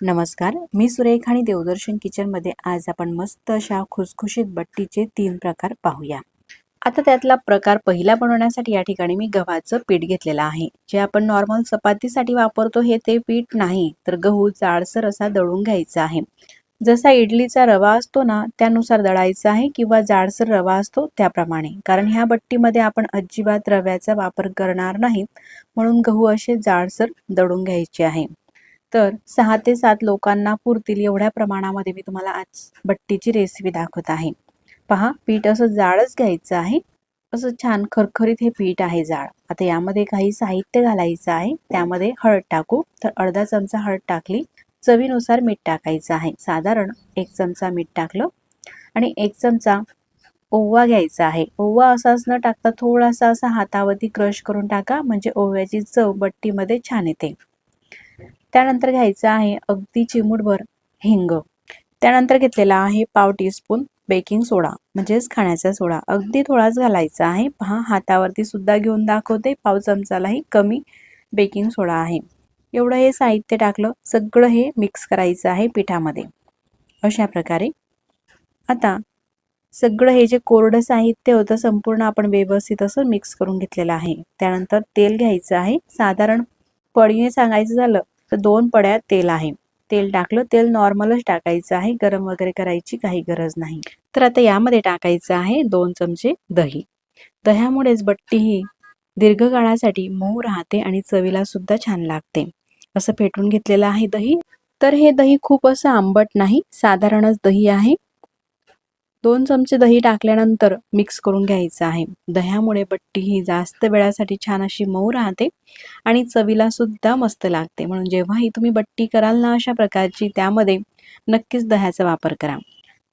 नमस्कार मी सुरेख आणि देवदर्शन किचनमध्ये आज आपण मस्त अशा खुसखुशीत बट्टीचे तीन प्रकार पाहूया. आता त्यातला प्रकार पहिला बनवण्यासाठी या ठिकाणी मी गव्हाचं पीठ घेतलेलं आहे. जे आपण नॉर्मल चपातीसाठी वापरतो हे ते पीठ नाही तर गहू जाडसर असा दळून घ्यायचा आहे. जसा इडलीचा रवा असतो ना त्यानुसार दळायचा आहे किंवा जाडसर रवा असतो त्याप्रमाणे. कारण ह्या बट्टीमध्ये आपण अजिबात रव्याचा वापर करणार नाही म्हणून गहू असे जाडसर दळून घ्यायचे आहे. तर सहा ते सात लोकांना पुरतील एवढ्या प्रमाणामध्ये मी तुम्हाला आज बट्टीची रेसिपी दाखवत आहे. पहा पीठ असं जाडच घ्यायचं आहे. असं छान खरखरीत हे पीठ आहे जाळ. आता यामध्ये काही साहित्य घालायचं आहे. त्यामध्ये हळद टाकू. तर अर्धा चमचा हळद टाकली. चवीनुसार मीठ टाकायचं आहे. साधारण एक चमचा मीठ टाकलं. आणि एक चमचा ओवा घ्यायचा आहे. ओवा असाच न टाकता थोडासा असा हातावरती क्रश करून टाका. म्हणजे ओव्याची चव बट्टीमध्ये छान येते. त्यानंतर घ्यायचं आहे अगदी चिमूटभर हिंग. त्यानंतर घेतलेला आहे पाव टीस्पून बेकिंग सोडा म्हणजेच खाण्याचा सोडा अगदी थोडाच घालायचा आहे. पहा हातावरती सुद्धा घेऊन दाखवते. पाव चमचालाही कमी बेकिंग सोडा आहे. एवढं हे साहित्य टाकलं सगळं हे मिक्स करायचं आहे पिठामध्ये. अशा प्रकारे. आता सगळं हे जे कोरडं साहित्य होतं संपूर्ण आपण व्यवस्थित असं मिक्स करून घेतलेलं आहे. त्यानंतर तेल घ्यायचं आहे. साधारण पळीने सांगायचं झालं तर दोन पड्या तेल आहे. तेल टाकलं तेल नॉर्मलच टाकायचं आहे. गरम वगैरे करायची काही गरज नाही. तर आता यामध्ये टाकायचं आहे दोन चमचे दही. दह्यामुळेच बट्टी ही दीर्घकाळासाठी मऊ राहते आणि चवीला सुद्धा छान लागते. असं फेटून घेतलेलं आहे दही. तर हे दही खूप असं आंबट नाही साधारणच दही आहे. दोन चमचे दही टाकल्यानंतर मिक्स करून घ्यायचं आहे. दह्यामुळे बट्टी ही जास्त वेळासाठी छान अशी मऊ राहते आणि चवीला सुद्धा मस्त लागते. म्हणून जेव्हाही तुम्ही बट्टी कराल ना अशा प्रकारची त्यामध्ये नक्कीच दह्याचा वापर करा.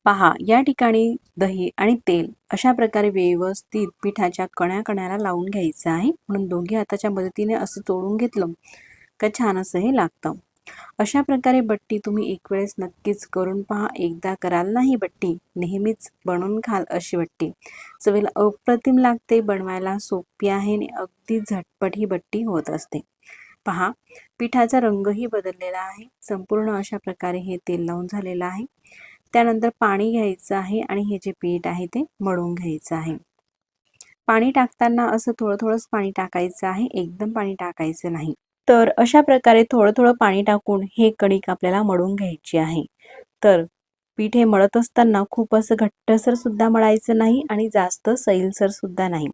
पहा या ठिकाणी दही आणि तेल अशा प्रकारे व्यवस्थित पिठाच्या कण्या कण्याला लावून घ्यायचं आहे. म्हणून दोघी हाताच्या मदतीने असं तोडून घेतलं का छान असं हे लागतं. अशा प्रकारे बट्टी तुम्ही एक वेळेस नक्कीच करून पहा. एकदा कराल नाही बट्टी नेहमीच बनवून खाल अशी बट्टी. चवीला अप्रतिम लागते बनवायला सोपी आहे आणि अगदी झटपट ही बट्टी होत असते. पहा पिठाचा रंगही बदललेला आहे. संपूर्ण अशा प्रकारे हे तेल लावून झालेलं आहे. त्यानंतर पाणी घ्यायचं आहे आणि हे जे पीठ आहे ते मळून घ्यायचं आहे. पाणी टाकताना असं थोडं थोडंच पाणी टाकायचं आहे. एकदम पाणी टाकायचं नाही. तर अशा प्रकारे थोडं थोडं पाणी टाकून हे कणिक आपल्याला मळून घ्यायची आहे. तर पीठ हे मळत असताना खूप असं घट्टसर सुद्धा मळायचं नाही आणि जास्त सैलसर सुद्धा नाही.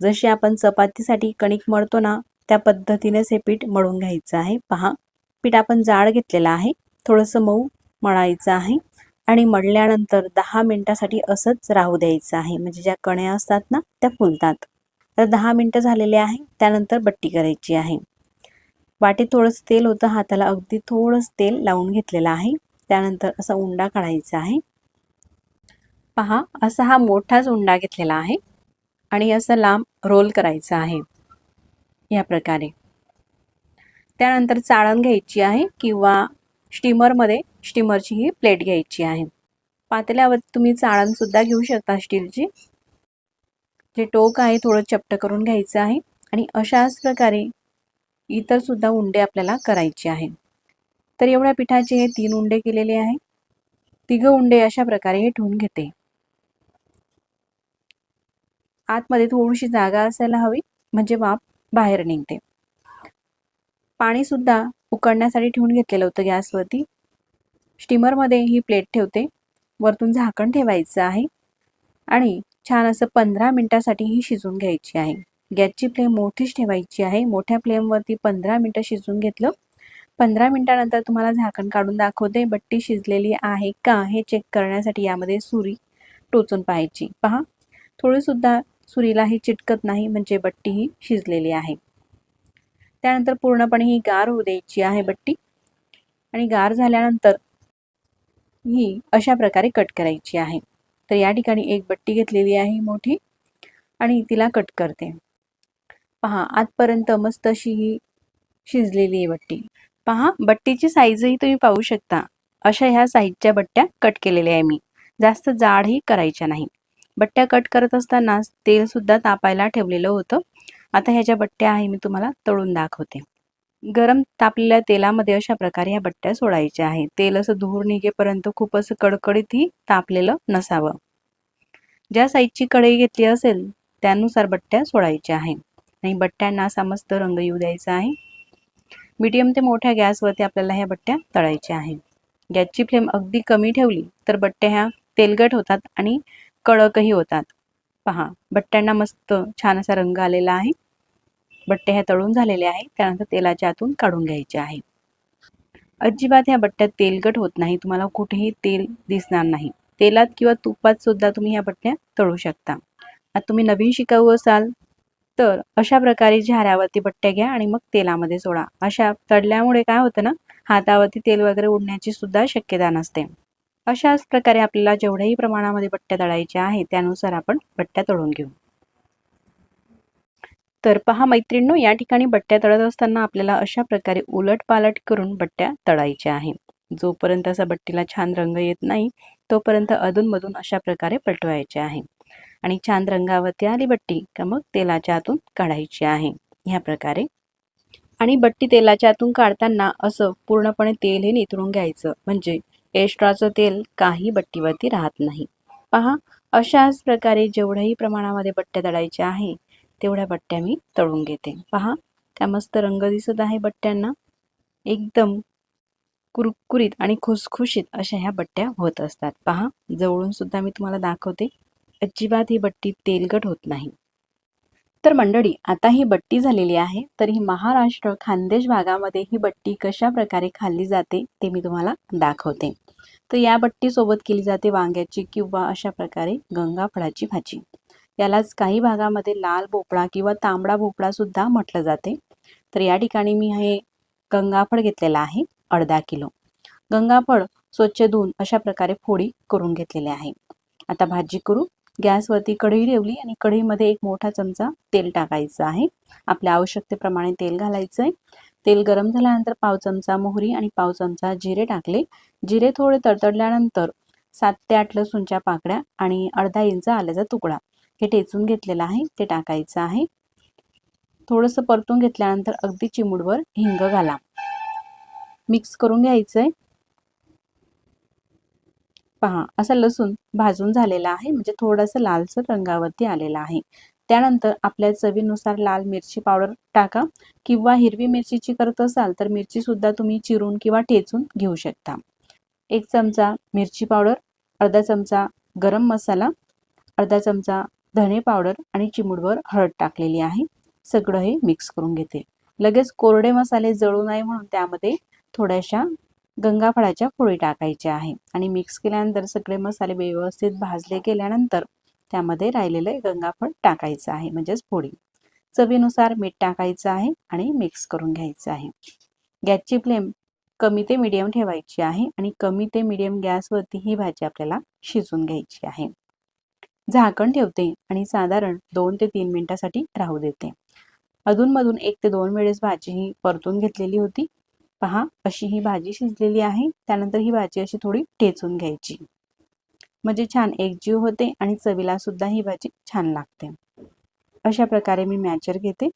जशी आपण चपातीसाठी कणिक मळतो ना त्या पद्धतीनेच हे पीठ मळून घ्यायचं आहे. पहा पीठ आपण जाड घेतलेलं आहे. थोडंसं मऊ मळायचं आहे आणि मळल्यानंतर दहा मिनटासाठी असंच राहू द्यायचं आहे. म्हणजे ज्या कण्या असतात ना त्या फुलतात. तर दहा मिनटं झालेले आहे. त्यानंतर बट्टी करायची आहे. वाटीत थोडंसं तेल होतं हाताला अगदी थोडंसं तेल लावून घेतलेलं आहे. त्यानंतर असा उंडा काढायचा आहे. पहा असा हा मोठाच उंडा घेतलेला आहे आणि असं लांब रोल करायचा आहे या प्रकारे. त्यानंतर चाळण घ्यायची आहे किंवा स्टीमरमध्ये स्टीमरची ही प्लेट घ्यायची आहे. पातेल्यावर तुम्ही चाळणसुद्धा घेऊ शकता स्टीलची. जे टोक आहे थोडं चपट करून घ्यायचं आहे आणि अशाच प्रकारे इतर सुद्धा उंडे आपल्याला करायचे आहेत तर एवढ्या पिठाचे हे तीन उंडे केलेले आहे. तिघ उंडे अशा प्रकारे हे ठेवून घेते. आतमध्ये थोडीशी जागा असायला हवी म्हणजे वाफ बाहेर निघते. पाणी सुद्धा उकडण्यासाठी ठेवून घेतलेलं होतं गॅसवरती. स्टीमरमध्ये ही प्लेट ठेवते. वरतून झाकण ठेवायचं आहे. आणि छान असं पंधरा मिनटासाठी ही शिजून घ्यायची आहे. गॅसची फ्लेम मोठीच ठेवायची आहे. मोठ्या फ्लेमवरती पंधरा मिनटं शिजून घेतलं. पंधरा मिनटानंतर तुम्हाला झाकण काढून दाखवते. बट्टी शिजलेली आहे का हे चेक करण्यासाठी यामध्ये सुरी टोचून पाहायची. पहा थोडीसुद्धा सुरीला ही चिटकत नाही म्हणजे बट्टी ही शिजलेली आहे. त्यानंतर पूर्णपणे ही गार होऊ द्यायची आहे बट्टी. आणि गार झाल्यानंतर ही अशा प्रकारे कट करायची आहे. तर या ठिकाणी एक बट्टी घेतलेली आहे मोठी आणि तिला कट करते. पहा आजपर्यंत मस्त अशी ही शिजलेली आहे बट्टी. पहा बट्टीची साईजही तुम्ही पाहू शकता. अशा ह्या साईजच्या बट्ट्या कट केलेल्या आहे मी. जास्त जाडही करायच्या नाही. बट्ट्या कट करत असताना तेलसुद्धा तापायला ठेवलेलं होतं. आता ह्याच्या बट्ट्या आहे मी तुम्हाला तळून दाखवते. गरम तापलेल्या तेलामध्ये अशा प्रकारे ह्या बट्ट्या सोडायच्या आहे तेल असं धूर निघेपर्यंत खूप असं कडकडीत ही तापलेलं नसावं. ज्या साईजची कढई घेतली असेल त्यानुसार बट्ट्या सोडायच्या आहे आणि बट्ट्यांना असा मस्त रंग येऊ द्यायचा आहे. मीडियम ते मोठ्या गॅसवरती आपल्याला ह्या बट्ट्या तळायच्या आहे गॅसची फ्लेम अगदी कमी ठेवली तर बट्ट्या ह्या तेलगट होतात आणि कडकही होतात. पहा बट्ट्यांना मस्त छान असा रंग आलेला आहे. बट्ट्या ह्या तळून झालेल्या आहेत त्यानंतर तेलाच्या आतून काढून घ्यायचे आहे अजिबात ह्या बट्ट्यात तेलगट होत नाही तुम्हाला कुठेही तेल दिसणार नाही. तेलात किंवा तुपात सुद्धा तुम्ही ह्या बट्ट्या तळू शकता. आता तुम्ही नवीन शिकाऊ असाल तर अशा प्रकारे झाऱ्यावरती बट्ट्या घ्या आणि मग तेलामध्ये सोडा. अशा तळल्यामुळे काय होतं ना हातावरती तेल वगैरे उडण्याची सुद्धा शक्यता नसते. अशाच प्रकारे आपल्याला जेवढ्याही प्रमाणामध्ये बट्ट्या तळायच्या आहे त्यानुसार आपण बट्ट्या तळून घेऊ. तर पहा मैत्रिणींनो या ठिकाणी बट्ट्या तळत असताना आपल्याला अशा प्रकारे उलट पालट करून बट्ट्या तळायच्या आहे जोपर्यंत असा बट्टीला छान रंग येत नाही तोपर्यंत अधूनमधून अशा प्रकारे पलटवायचे आहे. आणि छान रंगावरती आली बट्टी का मग तेलाच्या आतून काढायची आहे. ह्या प्रकारे. आणि बट्टी तेलाच्या आतून काढताना असं पूर्णपणे तेल हे निथळून घ्यायचं. म्हणजे एक्स्ट्राचं तेल काही बट्टीवरती राहत नाही. पहा अशाच प्रकारे जेवढ्याही प्रमाणामध्ये बट्ट्या तळायच्या आहे तेवढ्या बट्ट्या मी तळून घेते. पहा त्या मस्त रंग दिसत आहे बट्ट्यांना. एकदम कुरकुरीत आणि खुसखुशीत अशा ह्या बट्ट्या होत असतात. पहा जवळून सुद्धा मी तुम्हाला दाखवते. अजिबात ही बट्टी तेलगट होत नाही. तर मंडळी आता ही बट्टी झालेली आहे तर ही महाराष्ट्र खानदेश भागामध्ये ही बट्टी कशा प्रकारे खाल्ली जाते ते मी तुम्हाला दाखवते. तर या बट्टीसोबत केली जाते वांग्याची किंवा अशा प्रकारे गंगाफळाची भाजी. यालाच काही भागामध्ये लाल भोपळा किंवा तांबडा भोपळा सुद्धा म्हटलं जाते. तर या ठिकाणी मी हे गंगाफळ घेतलेला आहे अर्धा किलो. गंगाफळ स्वच्छ धुवून अशा प्रकारे फोडी करून घेतलेले आहे. आता भाजी करू. गॅसवरती कढई ठेवली आणि कढईमध्ये एक मोठा चमचा तेल टाकायचं आहे. आपल्या आवश्यकतेप्रमाणे तेल घालायचं आहे तेल गरम झाल्यानंतर पाव चमचा मोहरी आणि पाव चमचा जिरे टाकले. जिरे थोडे तडतडल्यानंतर सात ते आठ लसूणच्या पाकड्या आणि अर्धा इंच आल्याचा तुकडा. हे टेचून घेतलेलं आहे. ते टाकायचं आहे. थोडंसं परतून घेतल्यानंतर अगदी चिमुडवर हिंग घाला. मिक्स करून घ्यायचंय. पहा असा लसूण भाजून झालेला आहे. म्हणजे थोडंसं लालसर रंगावरती आलेला आहे. त्यानंतर आपल्या चवीनुसार लाल मिरची पावडर टाका किंवा हिरवी मिरचीची करत असाल तर मिरची सुद्धा तुम्ही चिरून किंवा ठेचून घेऊ शकता. एक चमचा मिरची पावडर अर्धा चमचा गरम मसाला अर्धा चमचा धने पावडर आणि चिमुडवर हळद टाकलेली आहे. सगळं हे मिक्स करून घेते. लगेच कोरडे मसाले जळू नये म्हणून त्यामध्ये थोड्याशा गंगाफळाच्या फोडी टाकायच्या आहे. आणि मिक्स केल्यानंतर सगळे मसाले व्यवस्थित भाजले गेल्यानंतर त्यामध्ये राहिलेलं गंगाफळ टाकायचं आहे म्हणजेच फोडी. चवीनुसार मीठ टाकायचं आहे आणि मिक्स करून घ्यायचं आहे. गॅसची फ्लेम कमी ते मीडियम ठेवायची आहे आणि कमी ते मीडियम गॅसवरती ही भाजी आपल्याला शिजून घ्यायची आहे. झाकण ठेवते आणि साधारण दोन ते तीन मिनिटासाठी राहू देते. अधूनमधून एक ते दोन वेळेस भाजी ही परतून घेतलेली होती. पहा अशी ही भाजी शिजलेली आहे. त्यानंतर ही भाजी अशी थोडी ठेचून घ्यायची. म्हणजे छान एकजीव होते आणि चवीला सुद्धा ही भाजी छान लागते. अशा प्रकारे मी मॅचर घेते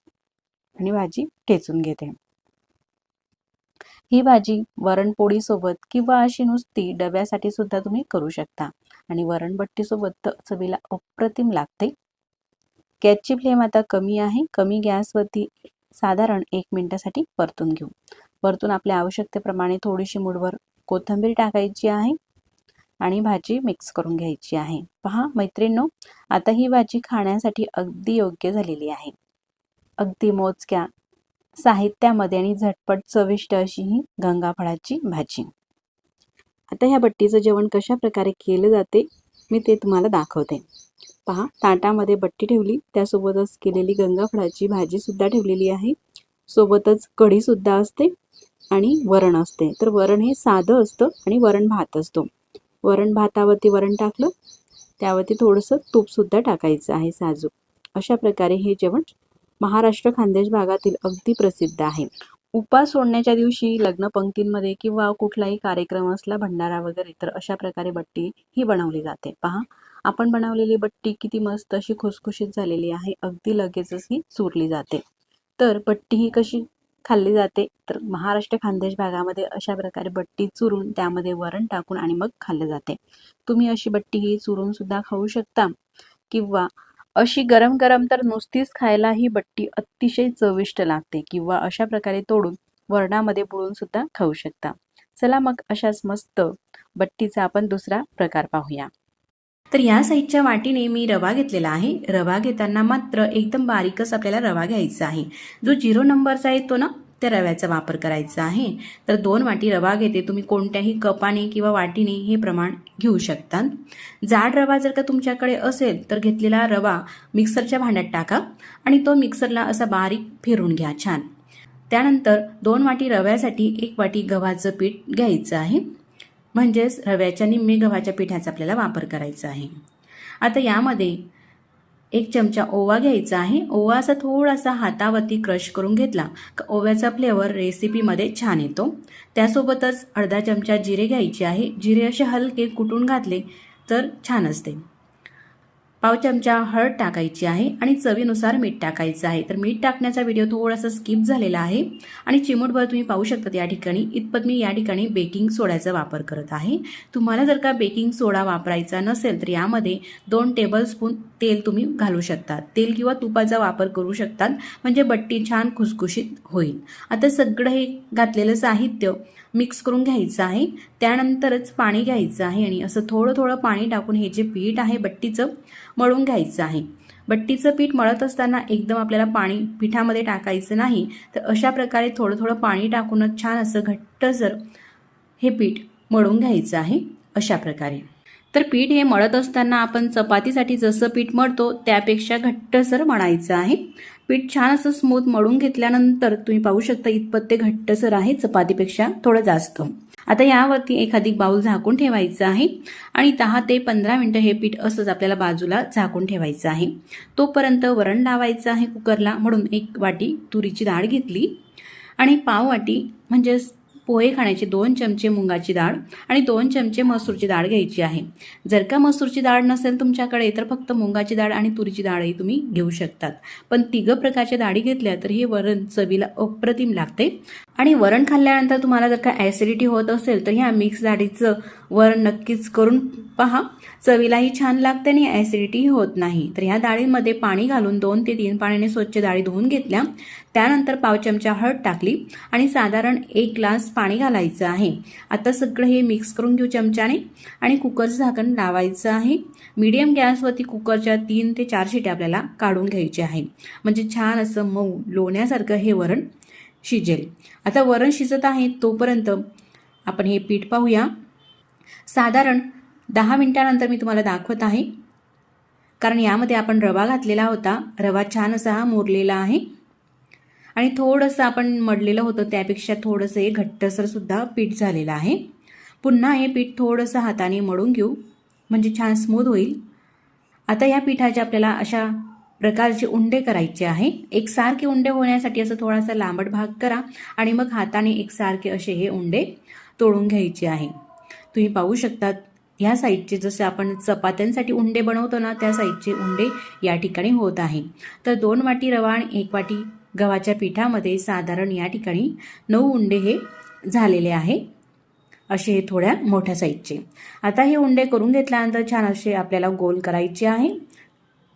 आणि भाजी ठेचून घेते. ही भाजी वरणपोळीसोबत किंवा अशी नुसती डब्यासाठी सुद्धा तुम्ही करू शकता. आणि वरणबट्टी तर चवीला अप्रतिम लागते. गॅसची फ्लेम आता कमी आहे. कमी गॅसवरती साधारण एक मिनिटासाठी परतून घेऊ. परतून आपल्या आवश्यकतेप्रमाणे थोडीशी मुठभर कोथिंबीर टाकायची आहे आणि भाजी मिक्स करून घ्यायची आहे. पहा मैत्रिणींनो आता ही भाजी खाण्यासाठी अगदी योग्य झालेली आहे. अगदी मोजक्या साहित्यामध्ये आणि झटपट चविष्ट अशी ही गंगाफळाची भाजी. आता ह्या बट्टीचं जेवण कशा प्रकारे केलं जाते मी ते तुम्हाला दाखवते. पहा ताटामध्ये बट्टी ठेवली त्यासोबतच केलेली गंगाफळाची भाजीसुद्धा ठेवलेली आहे. सोबतच कढीसुद्धा असते. आणि वरण असते. तर वरण हे साधं असतं आणि वरण भात असतो. वरण भातावरती वरण टाकलं त्यावरती थोडंसं तूपसुद्धा टाकायचं आहे साजूक. अशा प्रकारे हे जेवण महाराष्ट्र खानदेश भागातील अगदी प्रसिद्ध आहे. उपास सोडण्याच्या दिवशी लग्न पंक्तींमध्ये किंवा कुठलाही कार्यक्रम असला भंडारा वगैरे तर अशा प्रकारे बट्टी ही बनवली जाते. पहा आपण बनवलेली बट्टी किती मस्त अशी खुसखुशीत झालेली आहे. अगदी लगेचच ही चुरली जाते. तर बट्टी ही कशी खाल्ली जाते. तर महाराष्ट्र खानदेश भागामध्ये अशा प्रकारे बट्टी चुरून त्यामध्ये वरण टाकून आणि मग खाल्ले जाते. तुम्ही अशी बट्टी ही चुरून सुद्धा खाऊ शकता. किंवा अशी गरम गरम तर नुसतीच खायला ही बट्टी अतिशय चविष्ट लागते. किंवा अशा प्रकारे तोडून वरणामध्ये बुळून सुद्धा खाऊ शकता. चला मग अशाच मस्त बट्टीचा आपण दुसरा प्रकार पाहूया. तर या साईजच्या वाटीने मी रवा घेतलेला आहे. रवा घेताना मात्र एकदम बारीकच आपल्याला रवा घ्यायचा आहे. जो झिरो नंबरचा येतो ना त्या रव्याचा वापर करायचा आहे. तर दोन वाटी रवा घेते. तुम्ही कोणत्याही कपाने किंवा वाटीने हे प्रमाण घेऊ शकतात. जाड रवा जर का तुमच्याकडे असेल तर घेतलेला रवा मिक्सरच्या भांड्यात टाका आणि तो मिक्सरला असा बारीक फिरून घ्या छान. त्यानंतर दोन वाटी रव्यासाठी एक वाटी गव्हाचं पीठ घ्यायचं आहे. म्हणजेच रव्याच्या निम्मे गव्हाच्या पिठाचा आपल्याला वापर करायचा आहे. आता यामध्ये एक चमचा ओवा घ्यायचा आहे. ओवा असा थोडासा हातावरती क्रश करून घेतला का ओव्याचा फ्लेवर रेसिपीमध्ये छान येतो. त्यासोबतच अर्धा चमचा जिरे घ्यायचे आहे. जिरे असे हलके कुटून घातले तर छान असते. पाव चमचा हळद टाकायची आहे आणि चवीनुसार मीठ टाकायचं आहे. तर मीठ टाकण्याचा व्हिडिओ थोडासा स्किप झालेला आहे. आणि चिमूटभर तुम्ही पाहू शकता या ठिकाणी. इतपत मी या ठिकाणी बेकिंग सोड्याचा वापर करत आहे. तुम्हाला जर का बेकिंग सोडा वापरायचा नसेल तर यामध्ये दोन टेबलस्पून तेल तुम्ही घालू शकता. तेल किंवा तुपाचा वापर करू शकतात. म्हणजे बट्टी छान खुसखुशीत होईल. आता सगळं हे घातलेलं साहित्य मिक्स करून घ्यायचं आहे. त्यानंतरच पाणी घ्यायचं आहे आणि असं थोडं थोडं पाणी टाकून हे जे पीठ आहे बट्टीचं मळून घ्यायचं आहे. बट्टीचं पीठ मळत असताना एकदम आपल्याला पाणी पिठामध्ये टाकायचं नाही तर अशा प्रकारे थोडं थोडं पाणी टाकूनच छान असं घट्टसर हे पीठ मळून घ्यायचं आहे अशा प्रकारे. तर पीठ हे मळत असताना आपण चपातीसाठी जसं पीठ मळतो त्यापेक्षा घट्टसर मळायचं आहे. पीठ छान असं स्मूथ मळून घेतल्यानंतर तुम्ही पाहू शकता इतपत ते घट्टसर आहे चपातीपेक्षा थोडं जास्त. आता यावरती एखादी बाऊल झाकून ठेवायचं आहे आणि दहा ते पंधरा मिनटं हे पीठ असंच आपल्याला बाजूला झाकून ठेवायचं आहे. तोपर्यंत वरण लावायचं आहे कुकरला. म्हणून एक वाटी तुरीची डाळ घेतली. आणि पाव वाटी म्हणजेच पोहे खाण्याचे दोन चमचे मुंगाची डाळ आणि दोन चमचे मसूरची डाळ घ्यायची आहे. जर का मसूरची डाळ नसेल तुमच्याकडे तर फक्त मुंगाची डाळ आणि तुरीची डाळही तुम्ही घेऊ शकतात. पण तिघं प्रकारच्या डाळी घेतल्या तर हे वरण चवीला अप्रतिम लागते. आणि वरण खाल्ल्यानंतर तुम्हाला जर का ॲसिडिटी होत असेल तर ह्या मिक्स डाळीचं वरण नक्कीच करून पहा. चवीलाही छान लागते आणि ॲसिडिटीही होत नाही. तर ह्या डाळीमध्ये पाणी घालून दोन ते तीन पाण्याने स्वच्छ डाळी धुवून घेतल्या. त्यानंतर पाव चमचा हळद टाकली आणि साधारण एक ग्लास पाणी घालायचं आहे. आता सगळं हे मिक्स करून घेऊ चमच्याने. आणि कुकरचं झाकण लावायचं आहे. मीडियम गॅसवरती कुकरच्या तीन ते चार शिट्या आपल्याला काढून घ्यायची आहे. म्हणजे छान असं मऊ लोण्यासारखं हे वरण शिजेल. आता वरण शिजत आहे तोपर्यंत आपण हे पीठ पाहूया. साधारण दहा मिनटानंतर मी तुम्हाला दाखवत आहे. कारण यामध्ये आपण रवा घातलेला होता. रवा छान असा हा मोरलेला आहे. आणि थोडंसं आपण मडलेलं होतं त्यापेक्षा थोडंसं हे घट्टसरसुद्धा पीठ झालेलं आहे. पुन्हा हे पीठ थोडंसं हाताने मळून घेऊ. म्हणजे छान स्मूथ होईल. आता या पिठाच्या आपल्याला अशा प्रकारचे उंडे करायचे आहे. एकसारखे उंडे होण्यासाठी असं थोडासा लांबट भाग करा आणि मग हाताने एकसारखे असे हे उंडे तोडून घ्यायचे आहे. तुम्ही पाहू शकतात ह्या साईडचे जसे आपण चपात्यांसाठी उंडे बनवतो ना त्या साईडचे उंडे या ठिकाणी होत आहे. तर दोन वाटी रवा आणि एक वाटी गव्हाच्या पिठामध्ये साधारण या ठिकाणी नऊ उंडे हे झालेले आहे. असे हे थोड्या मोठ्या साईजचे. आता हे उंडे करून घेतल्यानंतर छान असे आपल्याला गोल करायचे आहे.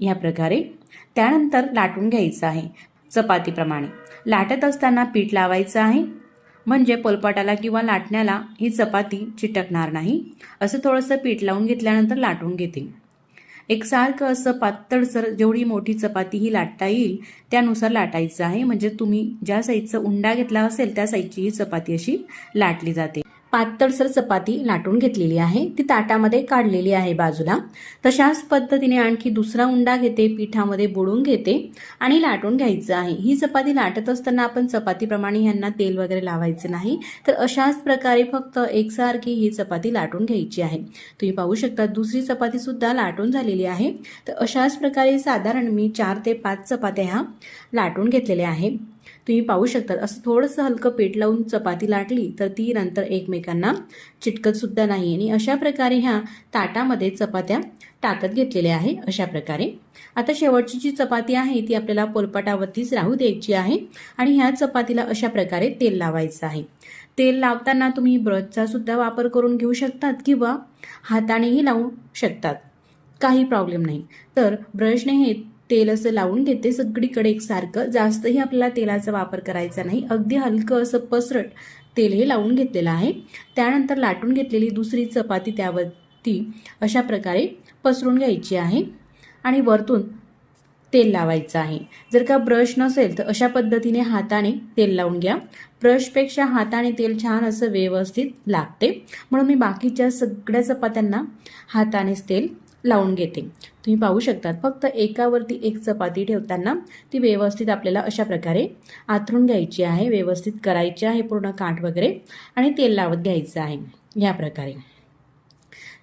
ह्या प्रकारे त्यानंतर लाटून घ्यायचं आहे चपातीप्रमाणे. लाटत असताना पीठ लावायचं आहे. म्हणजे पोलपाटाला किंवा लाटण्याला ही चपाती चिटकणार नाही. असं थोडंसं पीठ लावून घेतल्यानंतर लाटून घेते. एकसारखं असं पातळसर जेवढी मोठी चपाती ही लाटता येईल त्यानुसार लाटायचं आहे. म्हणजे तुम्ही ज्या साईजचा उंडा घेतला असेल त्या साईजची ही चपाती अशी लाटली जाते. पातळसर चपाती लाटून घेतलेली आहे. ती ताटामध्ये काढलेली आहे बाजूला. तशाच पद्धतीने आणखी दुसरा उंडा घेते पिठामध्ये बुडून घेते आणि लाटून घ्यायचं आहे. ही चपाती लाटत असताना आपण चपातीप्रमाणे ह्यांना तेल वगैरे लावायचं नाही. तर अशाच प्रकारे फक्त एकसारखी ही चपाती लाटून घ्यायची आहे. तुम्ही पाहू शकता दुसरी चपाती सुद्धा लाटून झालेली आहे. तर अशाच प्रकारे साधारण मी चार ते पाच चपात्या ह्या लाटून घेतलेल्या आहे. तुम्ही पाहू शकता असं थोडंसं हलकं पीठ लावून चपाती लाटली तर ती नंतर एकमेकांना चिटकत सुद्धा नाही आणि अशा प्रकारे ह्या ताटामध्ये चपात्या टाकत घेतलेल्या आहे. अशा प्रकारे. आता शेवटची जी चपाती आहे ती आपल्याला पोलपाटावरतीच राहू द्यायची आहे. आणि ह्या चपातीला अशा प्रकारे तेल लावायचं आहे. तेल लावताना तुम्ही ब्रशचा सुद्धा वापर करून घेऊ शकतात किंवा हातानेही लावू शकतात. काही प्रॉब्लेम नाही. तर ब्रशने हे तेल असं लावून घेते सगळीकडे एकसारखं. जास्तही आपल्याला तेलाचा वापर करायचा नाही. अगदी हलकं असं पसरट तेल हे लावून घेतलेलं आहे. त्यानंतर लाटून घेतलेली दुसरी चपाती त्यावरती अशा प्रकारे पसरून घ्यायची आहे. आणि वरतून तेल लावायचं आहे. जर का ब्रश नसेल तर अशा पद्धतीने हाताने तेल लावून घ्या. ब्रशपेक्षा हाताने तेल छान असं व्यवस्थित लागते म्हणून मी बाकीच्या सगळ्या चपात्यांना हातानेच तेल लावून घेते. तुम्ही पाहू शकतात फक्त एकावरती एक चपाती ठेवताना ती व्यवस्थित आपल्याला अशा प्रकारे आथरून घ्यायची आहे व्यवस्थित करायची आहे पूर्ण काठ वगैरे आणि तेल लावत घ्यायचं आहे या प्रकारे.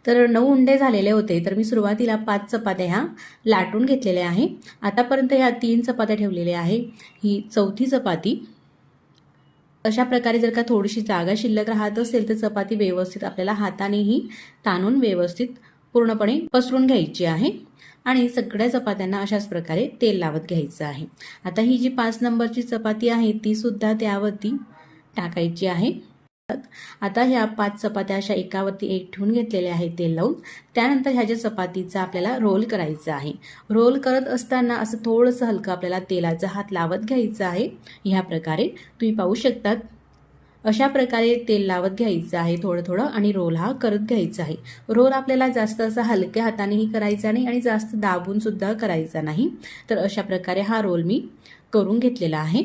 तर नऊ उंडे झालेले होते तर मी सुरुवातीला पाच चपात्या ह्या लाटून घेतलेल्या आहे. आतापर्यंत ह्या तीन चपात्या ठेवलेल्या आहे. ही चौथी चपाती अशा प्रकारे जर का थोडीशी जागा शिल्लक राहत असेल तर चपाती व्यवस्थित आपल्याला हातानेही ताणून व्यवस्थित पूर्णपणे पसरून घ्यायची आहे आणि सगळ्या चपात्यांना अशाच प्रकारे तेल लावत घ्यायचं आहे. आता ही जी पाच नंबरची चपाती आहे ती सुद्धा त्यावरती टाकायची आहे. आता ह्या पाच चपात्या अशा एकावरती एक ठेवून घेतलेल्या आहेत तेल लावून. त्यानंतर ह्या ज्या चपातीचा आपल्याला रोल करायचा आहे. रोल करत असताना असं थोडंसं हलकं आपल्याला तेलाचा हात लावत घ्यायचा आहे. ह्या प्रकारे तुम्ही पाहू शकतात. अशा प्रकारे तेल लावत घ्यायचं आहे थोडं थोडं आणि रोल हा करत घ्यायचा आहे. रोल आपल्याला जास्त असा हलक्या हातानेही करायचा नाही आणि जास्त दाबून सुद्धा करायचा नाही. तर अशा प्रकारे हा रोल मी करून घेतलेला आहे.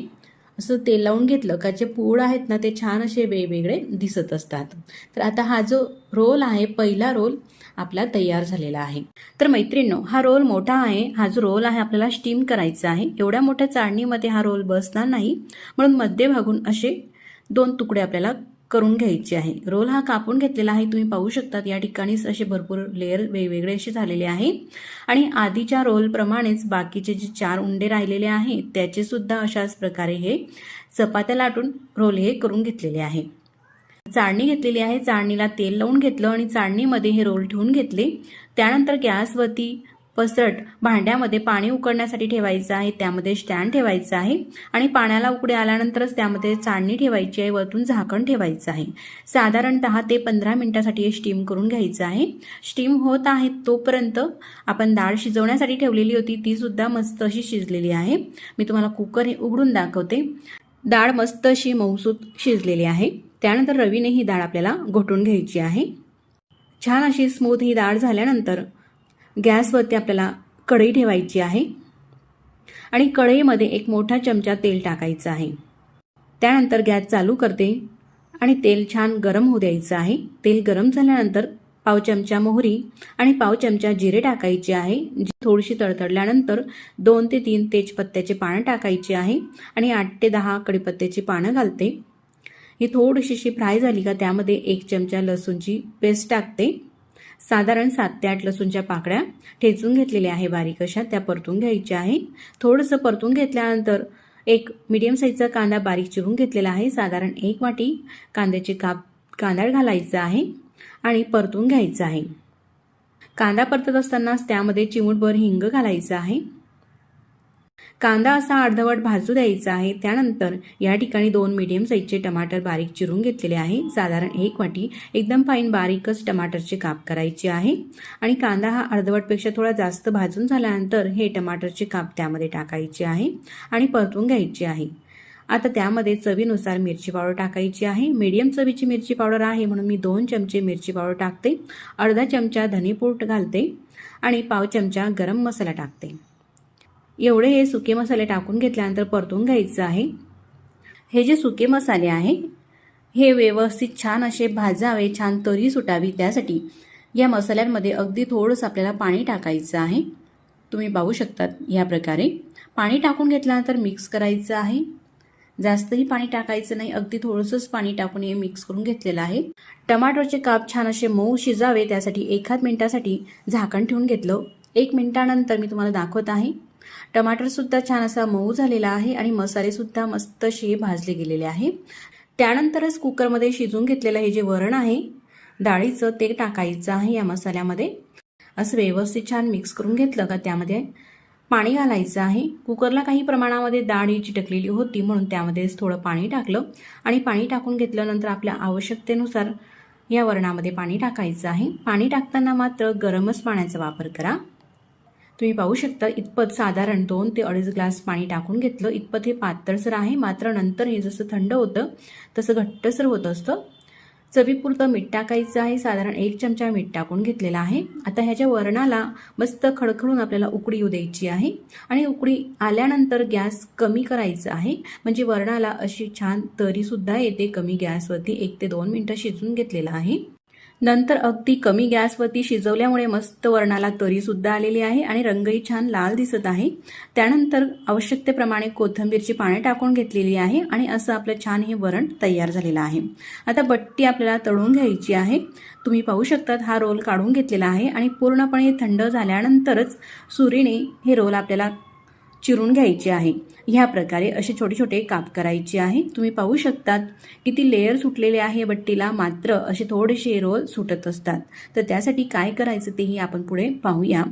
असं तेल लावून घेतलं का जे पूड आहेत ना ते छान असे वेगवेगळे दिसत असतात. तर आता हा जो रोल आहे पहिला रोल आपला तयार झालेला आहे. तर मैत्रिणींनो हा रोल मोठा आहे. हा जो रोल आहे आपल्याला स्टीम करायचा आहे. एवढ्या मोठ्या चाळणीमध्ये हा रोल बसणार नाही. म्हणून मध्यभागून असे दोन तुकडे आपल्याला करून घ्यायचे आहे. रोल हा कापून घेतलेला आहे. तुम्ही पाहू शकतात या ठिकाणीच असे भरपूर लेअर वेगवेगळे असे झालेले आहे. आणि आधीच्या रोलप्रमाणेच बाकीचे जे चार उंडे राहिलेले आहेत त्याचेसुद्धा अशाच प्रकारे हे चपात्या लाटून रोल हे करून घेतलेले आहे. चाळणी घेतलेली आहे. चाळणीला तेल लावून घेतलं आणि चाळणीमध्ये हे रोल ठेवून घेतले. त्यानंतर गॅसवरती पसरट भांड्यामध्ये पाणी उकळण्यासाठी ठेवायचं आहे त्यामध्ये स्टँड ठेवायचं आहे आणि पाण्याला उकडे आल्यानंतरच त्यामध्ये चाळणी ठेवायची आहे वरतून झाकण ठेवायचं आहे. साधारण दहा ते पंधरा मिनिटासाठी हे स्टीम करून घ्यायचं आहे. स्टीम होत आहे तोपर्यंत आपण डाळ शिजवण्यासाठी ठेवलेली होती ती सुद्धा मस्त अशी शिजलेली आहे. मी तुम्हाला कुकर हे उघडून दाखवते. डाळ मस्त अशी मऊसूत शिजलेली आहे. त्यानंतर रवीने ही डाळ आपल्याला घोटून घ्यायची आहे. छान अशी स्मूथ ही डाळ झाल्यानंतर गॅसवरती आपल्याला कढई ठेवायची आहे. आणि कढईमध्ये एक मोठा चमचा तेल टाकायचं आहे. त्यानंतर गॅस चालू करते आणि तेल छान गरम होऊ द्यायचं आहे. तेल गरम झाल्यानंतर पाव चमचा मोहरी आणि पाव चमचा जिरे टाकायचे आहे. जी थोडीशी तडतडल्यानंतर दोन ते तीन तेजपत्त्याचे पानं टाकायचे आहे आणि आठ ते दहा कडीपत्त्याची पानं घालते. ही थोडीशीशी फ्राय झाली का त्यामध्ये एक चमचा लसूणची पेस्ट टाकते. साधारण सात ते आठ लसूणच्या पाकळ्या ठेचून घेतलेल्या आहे बारीक अशा. त्या परतून घ्यायच्या आहे. थोडंसं परतून घेतल्यानंतर एक मीडियम साईजचा कांदा बारीक चिरून घेतलेला आहे. साधारण एक वाटी कांद्याचे काप कांदा घालायचा आहे आणि परतून घ्यायचा आहे. कांदा परतत असतानाच त्यामध्ये चिमूटभर हिंग घालायचं आहे. कांदा असा अर्धवट भाजू द्यायचा आहे. त्यानंतर या ठिकाणी दोन मीडियम साईजचे टमाटर बारीक चिरून घेतलेले आहे. साधारण एक वाटी एकदम फाईन बारीकच टमाटरचे काप करायचे आहे. आणि कांदा हा अर्धवटपेक्षा थोडा जास्त भाजून झाल्यानंतर हे टमाटरचे काप त्यामध्ये टाकायचे आहे आणि परतून घ्यायचे आहे. आता त्यामध्ये चवीनुसार मिरची पावडर टाकायची आहे. मीडियम चवीची मिरची पावडर आहे म्हणून मी दोन चमचे मिरची पावडर टाकते. अर्धा चमचा धनेपूट घालते आणि पाव चमचा गरम मसाला टाकते. एवढे हे सुके मसाले टाकून घेतल्यानंतर परतून घ्यायचं आहे. हे जे सुके मसाले आहे हे व्यवस्थित छान असे भाजावे छान तरी सुटावी. त्यासाठी या मसाल्यांमध्ये अगदी थोडंसं आपल्याला पाणी टाकायचं आहे. तुम्ही पाहू शकतात या प्रकारे. पाणी टाकून घेतल्यानंतर मिक्स करायचं आहे. जास्तही पाणी टाकायचं नाही अगदी थोडंसंच पाणी टाकून हे मिक्स करून घेतलेलं आहे. टमाटरचे काप छान असे मऊ शिजावे त्यासाठी एखाद मिनिटासाठी झाकण ठेवून घेतलं. एक मिनिटानंतर मी तुम्हाला दाखवत आहे. टमाटरसुद्धा छान असा मऊ झालेला आहे आणि मसालेसुद्धा मस्त असे भाजले गेलेले आहे. त्यानंतरच कुकरमध्ये शिजून घेतलेलं हे जे वरण आहे डाळीचं ते टाकायचं आहे या मसाल्यामध्ये. असं व्यवस्थित छान मिक्स करून घेतलं का त्यामध्ये पाणी घालायचं आहे. कुकरला काही प्रमाणामध्ये डाळ ही चिटकलेली होती म्हणून त्यामध्येच थोडं पाणी टाकलं आणि पाणी टाकून घेतल्यानंतर आपल्या आवश्यकतेनुसार या वरणामध्ये पाणी टाकायचं आहे. पाणी टाकताना मात्र गरमच पाण्याचा वापर करा. तुम्ही पाहू शकता इतपत साधारण दोन ते अडीच ग्लास पाणी टाकून घेतलं. इतपत हे पातळसर आहे. मात्र नंतर हे जसं थंड होतं तसं घट्टसर होत असतं. चवीपुरतं मीठ टाकायचं आहे. साधारण एक चमचा मीठ टाकून घेतलेला आहे. आता ह्याच्या वरणाला मस्त खडखडून आपल्याला उकडी येऊ द्यायची आहे. आणि उकडी आल्यानंतर गॅस कमी करायचं आहे. म्हणजे वरणाला अशी छान तरीसुद्धा येते. कमी गॅसवरती एक ते दोन मिनटं शिजून घेतलेलं आहे. नंतर अगदी कमी गॅसवरती शिजवल्यामुळे मस्त वरणाला तरीसुद्धा आलेली आहे आणि रंगही छान लाल दिसत आहे. त्यानंतर आवश्यकतेप्रमाणे कोथिंबीरची पाने टाकून घेतलेली आहे आणि असं आपलं छान हे वरण तयार झालेलं आहे. आता बट्टी आपल्याला तळून घ्यायची आहे. तुम्ही पाहू शकतात हा रोल काढून घेतलेला आहे आणि पूर्णपणे थंड झाल्यानंतरच सुरीने हे रोल आपल्याला चिरून घ्यायचे आहे. ह्या प्रकारे असे छोटे छोटे काप करायचे आहे. तुम्ही पाहू शकतात किती लेअर सुटलेले आहे बट्टीला. मात्र असे थोडेसे रोल सुटत असतात. तर त्यासाठी काय करायचं तेही आपण पुढे पाहूया.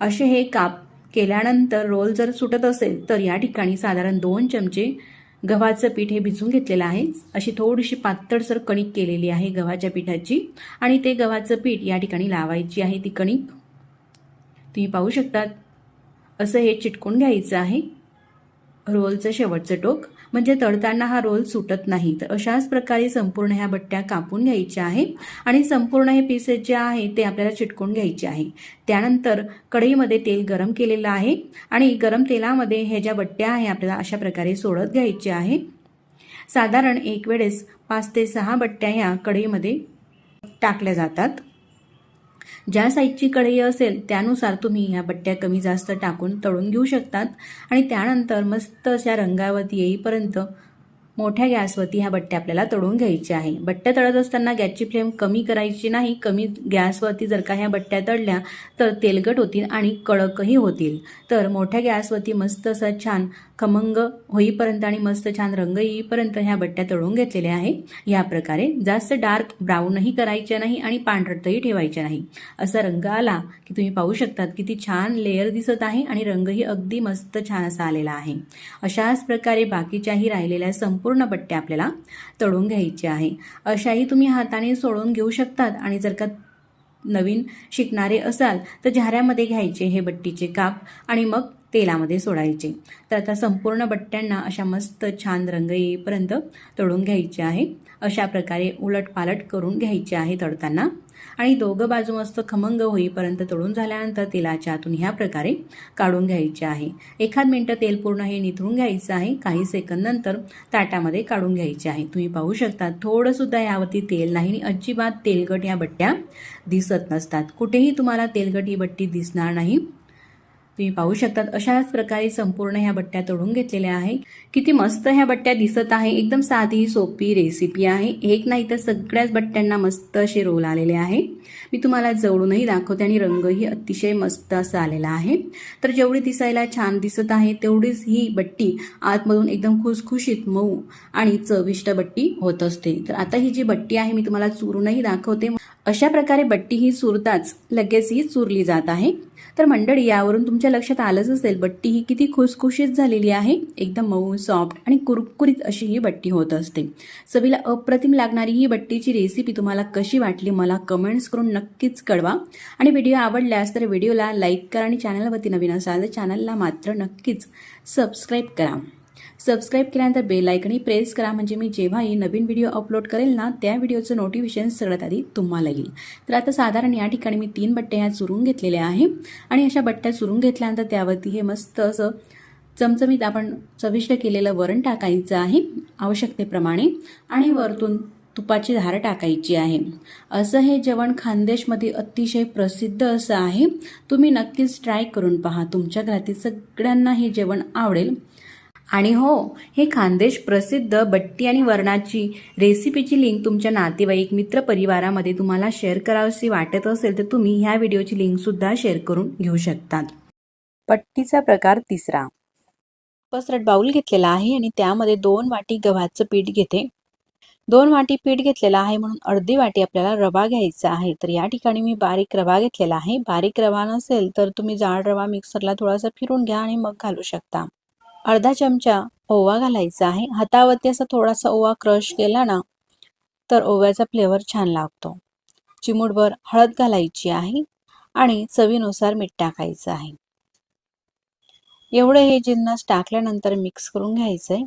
असे हे काप केल्यानंतर रोल जर सुटत असेल तर या ठिकाणी साधारण दोन चमचे गव्हाचं पीठ हे भिजून घेतलेलं आहे. अशी थोडीशी पातळसर कणिक केलेली आहे गव्हाच्या पिठाची. आणि ते गव्हाचं पीठ या ठिकाणी लावायची आहे ती कणिक. तुम्ही पाहू शकतात असं हे चिटकून घ्यायचं आहे. रोलचं शेवटचं टोक म्हणजे तळताना हा रोल सुटत नाही. तर अशाच प्रकारे संपूर्ण ह्या बट्ट्या कापून घ्यायच्या आहे. आणि संपूर्ण हे पीसेस जे आहे ते आपल्याला चिटकून घ्यायचे आहे. त्यानंतर कढईमध्ये तेल गरम केलेलं आहे. आणि गरम तेलामध्ये ह्या ज्या बट्ट्या आहे आपल्याला अशा प्रकारे सोडत घ्यायच्या आहे. साधारण एक वेळेस पाच ते सहा बट्ट्या ह्या कढईमध्ये टाकल्या जातात. ज्या साईजची कढई असेल त्यानुसार तुम्ही ह्या बट्ट्या कमी जास्त टाकून तळून घेऊ शकतात. आणि त्यानंतर मस्त अशा रंगावर येईपर्यंत मोठ्या गॅसवरती ह्या बट्ट्या आपल्याला तळून घ्यायच्या आहे. बट्ट्या तळत असताना गॅसची फ्लेम कमी करायची नाही. कमी गॅसवरती जर का ह्या बट्ट्या तळल्या तर तेलगट होतील आणि कडकही होतील. तर मोठ्या गॅसवरती मस्त असा छान खमंग होईपर्यंत आणि मस्त छान रंग येईपर्यंत ह्या बट्ट्या तळून घेतलेल्या आहे. या प्रकारे जास्त डार्क ब्राऊनही करायच्या नाही आणि पांढरटही ठेवायच्या नाही. असा रंग आला की तुम्ही पाहू शकतात किती छान लेअर दिसत आहे आणि रंगही अगदी मस्त छान असा आलेला आहे. अशाच प्रकारे बाकीच्याही राहिलेल्या संपूर्ण संपूर्ण बट्टे आपल्याला तळून घ्यायचे आहे. अशाही तुम्ही हाताने सोडून घेऊ शकतात आणि जर का नवीन शिकणारे असाल तर झाऱ्यामध्ये घ्यायचे हे बट्टीचे काप आणि मग तेलामध्ये सोडायचे. तर आता संपूर्ण बट्ट्यांना अशा मस्त छान रंग येईपर्यंत तळून घ्यायचे आहे. अशा प्रकारे उलटपालट करून घ्यायचे आहे तळताना. आणि दोघं बाजू मस्त खमंग होईपर्यंत तळून झाल्यानंतर तेलाच्या आतून ह्या प्रकारे काढून घ्यायचे आहे. एखाद मिनटं तेल पूर्ण हे निथळून घ्यायचं आहे. काही सेकंद नंतर ताटामध्ये काढून घ्यायचे आहे. तुम्ही पाहू शकता थोडंसुद्धा यावरती तेल नाही आणि अजिबात तेलगट ह्या बट्ट्या दिसत नसतात. कुठेही तुम्हाला तेलगट ही बट्टी दिसणार नाही. तुम्ही पाहू शकतात अशाच प्रकारे संपूर्ण ह्या बट्ट्या तळून घेतलेल्या आहे किती मस्त ह्या बट्ट्या दिसत आहे. एकदम साधी सोपी रेसिपी आहे. एक नाही तर सगळ्याच बट्ट्यांना मस्त असे रोल आलेले आहे. मी तुम्हाला जवळूनही दाखवते आणि रंगही अतिशय मस्त असा आलेला आहे. तर जेवढी दिसायला छान दिसत आहे तेवढीच ही बट्टी आतमधून एकदम खुसखुशीत मऊ आणि चविष्ट बट्टी होत असते. तर आता ही जी बट्टी आहे मी तुम्हाला चुरूनही दाखवते. अशा प्रकारे बट्टी ही चुरताच लगेच ही चुरली जात आहे. तर मंडळी यावरून तुमच्या लक्षात आलंच असेल बट्टी ही किती खुसखुशीत झालेली आहे. एकदम मऊ सॉफ्ट आणि कुरकुरीत अशी ही बट्टी होत असते. चवीला अप्रतिम लागणारी ही बट्टीची रेसिपी तुम्हाला कशी वाटली मला कमेंट्स करून नक्कीच कळवा. आणि व्हिडिओ आवडल्यास तर व्हिडिओला लाईक करा आणि चॅनलवरती नवीन असाल तर चॅनलला मात्र नक्कीच सबस्क्राईब करा. सबस्क्राईब केल्यानंतर बेल आयकनही प्रेस करा. म्हणजे मी जेव्हाही नवीन व्हिडिओ अपलोड करेल ना त्या व्हिडिओचं नोटिफिकेशन सगळ्यात आधी तुम्हाला येईल. तर आता साधारण या ठिकाणी मी तीन बट्ट्या ह्या चुरून घेतलेल्या आहे. आणि अशा बट्ट्या चुरून घेतल्यानंतर त्यावरती हे मस्त असं चमचमीत आपण चविष्ट केलेलं वरण टाकायचं आहे आवश्यकतेप्रमाणे. आणि वरतून तुपाची धार टाकायची आहे. असं हे जेवण खानदेशमध्ये अतिशय प्रसिद्ध असं आहे. तुम्ही नक्कीच ट्राय करून पहा. तुमच्या घरातील सगळ्यांना हे जेवण आवडेल. आणि हो हे खानदेश प्रसिद्ध बट्टी आणि वरणाची रेसिपीची लिंक तुमच्या नातेवाईक मित्र परिवारामध्ये तुम्हाला शेअर करावीशी वाटत असेल तर तुम्ही ह्या व्हिडिओची लिंकसुद्धा शेअर करून घेऊ शकतात. पट्टीचा प्रकार तिसरा. पसरट बाऊल घेतलेला आहे आणि त्यामध्ये दोन वाटी गव्हाचं पीठ घेते. दोन वाटी पीठ घेतलेलं आहे म्हणून अर्धी वाटी आपल्याला रवा घ्यायचा आहे. तर या ठिकाणी मी बारीक रवा घेतलेला आहे. बारीक रवा नसेल तर तुम्ही जाड रवा मिक्सरला थोडासा फिरून घ्या आणि मग घालू शकता. अर्धा चमचा ओवा घालायचा आहे. हातावरती असा थोडासा ओवा क्रश केला ना तर ओव्याचा फ्लेवर छान लागतो. चिमूटभर हळद घालायची आहे आणि चवीनुसार मीठ टाकायचं आहे. एवढे हे जिन्नस टाकल्यानंतर मिक्स करून घ्यायचंय.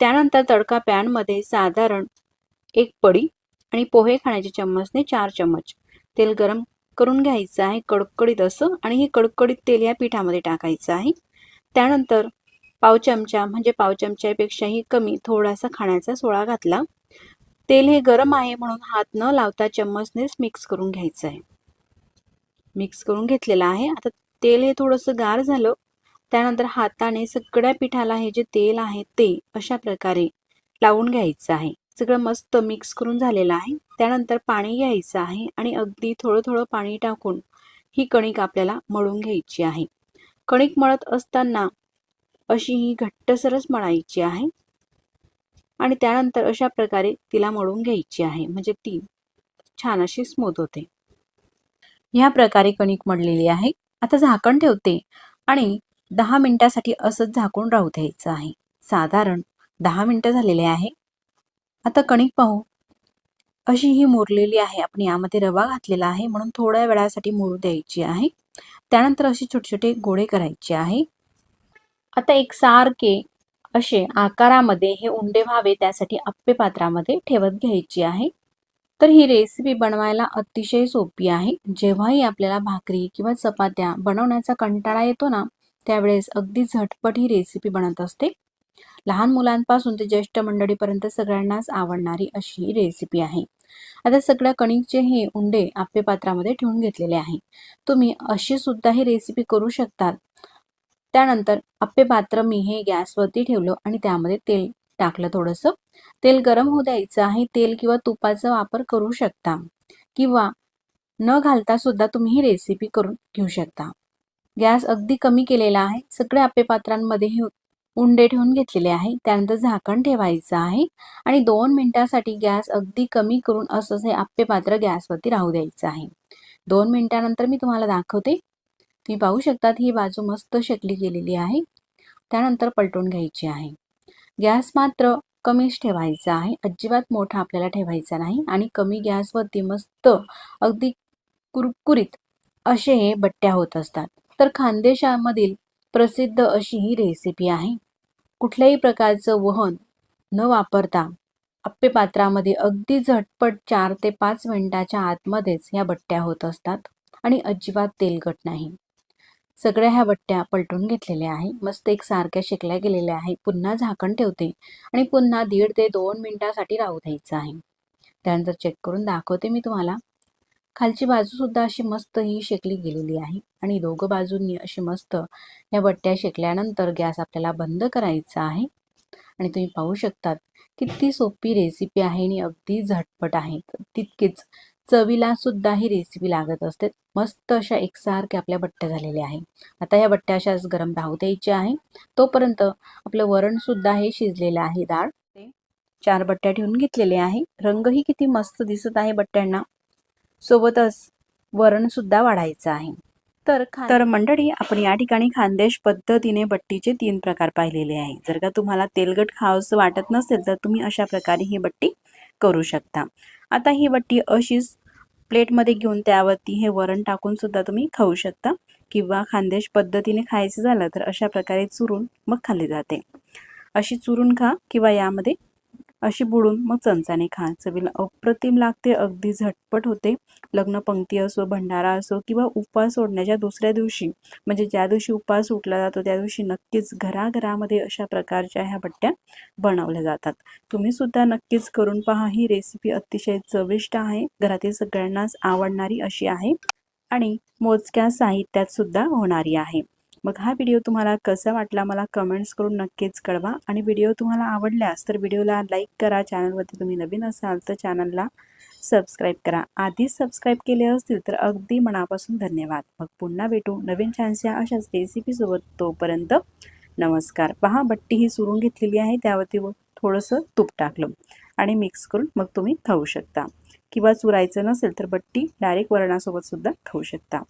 त्यानंतर तडका पॅनमध्ये साधारण एक पडी आणि पोहे खाण्याच्या चम्मचने चार चम्मच. तेल गरम करून घ्यायचं आहे कडकडीत असं आणि हे कडकडीत तेल या पिठामध्ये टाकायचं आहे. त्यानंतर पाव चमचा म्हणजे पाव चमच्यापेक्षाही कमी थोडासा खाण्याचा सोळा घातला. तेल हे गरम आहे म्हणून हात न लावता चम्मचनेच मिक्स करून घ्यायचं आहे. मिक्स करून घेतलेलं आहे. आता तेल हे थोडंसं गार झालं. त्यानंतर हाताने सगळ्या पिठाला हे जे तेल आहे ते अशा प्रकारे लावून घ्यायचं आहे. सगळं मस्त मिक्स करून झालेलं आहे. त्यानंतर पाणी घ्यायचं आहे आणि अगदी थोडं थोडं पाणी टाकून ही कणिक आपल्याला मळून घ्यायची आहे. कणिक मळत असताना अशी ही घट्टसरच मळायची आहे. आणि त्यानंतर अशा प्रकारे तिला मळून घ्यायची आहे. म्हणजे ती छान अशी स्मूथ होते. ह्या प्रकारे कणिक मळलेली आहे. आता झाकण ठेवते आणि दहा मिनिटासाठी असंच झाकून राहू द्यायचं आहे. साधारण दहा मिनिटं झालेले आहे. आता कणिक पाहू. अशी ही मुरलेली आहे. आपण यामध्ये रवा घातलेला आहे म्हणून थोड्या वेळासाठी मुरू द्यायची आहे. त्यानंतर असे छोटे छोटे गोळे करायचे आहे. आता एक सारखे असे आकारामध्ये हे उंडे व्हावे त्यासाठी आप्पे पात्रामध्ये ठेवत घ्यायची आहे. तर ही रेसिपी बनवायला अतिशय सोपी आहे. जेव्हाही आपल्याला भाकरी किंवा चपात्या बनवण्याचा कंटाळा येतो ना त्यावेळेस अगदी झटपट ही रेसिपी बनत असते. लहान मुलांपासून ते ज्येष्ठ मंडळीपर्यंत सगळ्यांनाच आवडणारी अशी ही रेसिपी आहे. आता सगळ्या कणिकचे हे उंडे आप्पे पात्रामध्ये ठेवून घेतलेले आहे तुम्ही अशी सुद्धा ही रेसिपी करू शकतात. त्यानंतर आप्पे पात्र मी हे गॅसवरती ठेवलं आणि त्यामध्ये तेल टाकलं थोडंसं. तेल गरम होऊ द्यायचं आहे. तेल किंवा तुपाचा वापर करू शकता. किंवा न घालता सुद्धा तुम्ही ही रेसिपी करून घेऊ शकता. गॅस अगदी कमी केलेला आहे. सगळ्या आप्पे पात्रांमध्ये हे उंडे ठेवून घेतलेले आहे. त्यानंतर झाकण ठेवायचं आहे आणि दोन मिनिटासाठी गॅस अगदी कमी करून असंच हे आप्पे पात्र गॅसवरती राहू द्यायचं आहे. दोन मिनिटानंतर मी तुम्हाला दाखवते. तुम्ही पाहू शकतात ही बाजू मस्त शेकली गेलेली आहे. त्यानंतर पलटून घ्यायची आहे. गॅस मात्र कमीच ठेवायचा आहे. अजिबात मोठा आपल्याला ठेवायचा नाही आणि कमी गॅसवरती मस्त अगदी कुरकुरीत असे हे बट्ट्या होत असतात. तर खानदेशामधील प्रसिद्ध अशी ही रेसिपी आहे. कुठल्याही प्रकारचं वहन न वापरता आप्पे पात्रामध्ये अगदी झटपट चार ते पाच मिनिटाच्या आतमध्येच ह्या बट्ट्या होत असतात आणि अजिबात तेलकट नाही. सगळ्या ह्या बट्ट्या पलटून घेतलेल्या आहे. मस्त एक सारख्या शेकल्या गेलेल्या आहे. पुन्हा झाकण ठेवते आणि पुन्हा दीड ते दोन मिनिटासाठी राहू द्यायचं आहे. त्यानंतर चेक करून दाखवते मी तुम्हाला. खालची बाजूसुद्धा अशी मस्त ही शेकली गेलेली आहे. आणि दोघं बाजूंनी अशी मस्त या बट्ट्या शेकल्यानंतर गॅस आपल्याला बंद करायचा आहे. आणि तुम्ही पाहू शकतात किती सोपी रेसिपी आहे आणि अगदी झटपट आहे. तितकीच चवीला सुद्धा ही रेसिपी लागत असते. मस्त अशा एकसारख्या आपल्या बट्ट्या झालेल्या आहे. आता या बट्ट्या अशाच गरम राहू द्यायच्या आहे. तोपर्यंत आपलं वरण सुद्धा हे शिजलेलं आहे डाळ चार बट्ट्या ठेवून घेतलेले आहे. रंगही किती मस्त दिसत आहे बट्ट्यांना. सोबतच वरण सुद्धा वाढायचं आहे. तर तर मंडळी आपण या ठिकाणी खानदेश पद्धतीने बट्टीचे तीन प्रकार पाहिलेले आहे जर का तुम्हाला तेलगट खावंसं वाटत नसेल तर तुम्ही अशा प्रकारे ही बट्टी करू शकता. आता ही बट्टी अशीच प्लेटमध्ये घेऊन त्यावरती हे वरण टाकून सुद्धा तुम्ही खाऊ शकता किंवा खानदेश पद्धतीने खायचं झालं तर अशा प्रकारे चुरून मग खाल्ली जाते. अशी चुरून खा किंवा यामध्ये अशी बुडून मग चमचाने खा. चवीला अप्रतिम लागते अगदी झटपट होते. लग्न पंक्ती असो भंडारा असो किंवा उपवास सोडण्याच्या दुसऱ्या दिवशी. म्हणजे ज्या दिवशी उपवास उठला जातो त्या दिवशी नक्कीच घराघरामध्ये अशा प्रकारच्या ह्या बट्ट्या बनवल्या जातात. तुम्ही सुद्धा नक्कीच करून पहा ही रेसिपी अतिशय चविष्ट आहे. घरातील सगळ्यांनाच आवडणारी अशी आहे. आणि मोजक्या साहित्यात सुद्धा होणारी आहे. मग हा व्हिडिओ तुम्हाला कसा वाटला मला कमेंट्स करून नक्कीच कळवा. आणि व्हिडिओ तुम्हाला आवडल्यास तर व्हिडिओला लाईक करा. चॅनलवरती तुम्ही नवीन असाल तर चॅनलला सबस्क्राईब करा. आधीच सबस्क्राईब केले असतील तर अगदी मनापासून धन्यवाद. मग पुन्हा भेटू नवीन छानशा अशाच रेसिपीसोबत तोपर्यंत नमस्कार. पहा बट्टी ही सुरून घेतलेली आहे. त्यावरती थोडंसं तूप टाकलं आणि मिक्स करून मग तुम्ही खाऊ शकता. किंवा चुरायचं नसेल तर बट्टी डायरेक्ट वरणासोबत सुद्धा खाऊ शकता.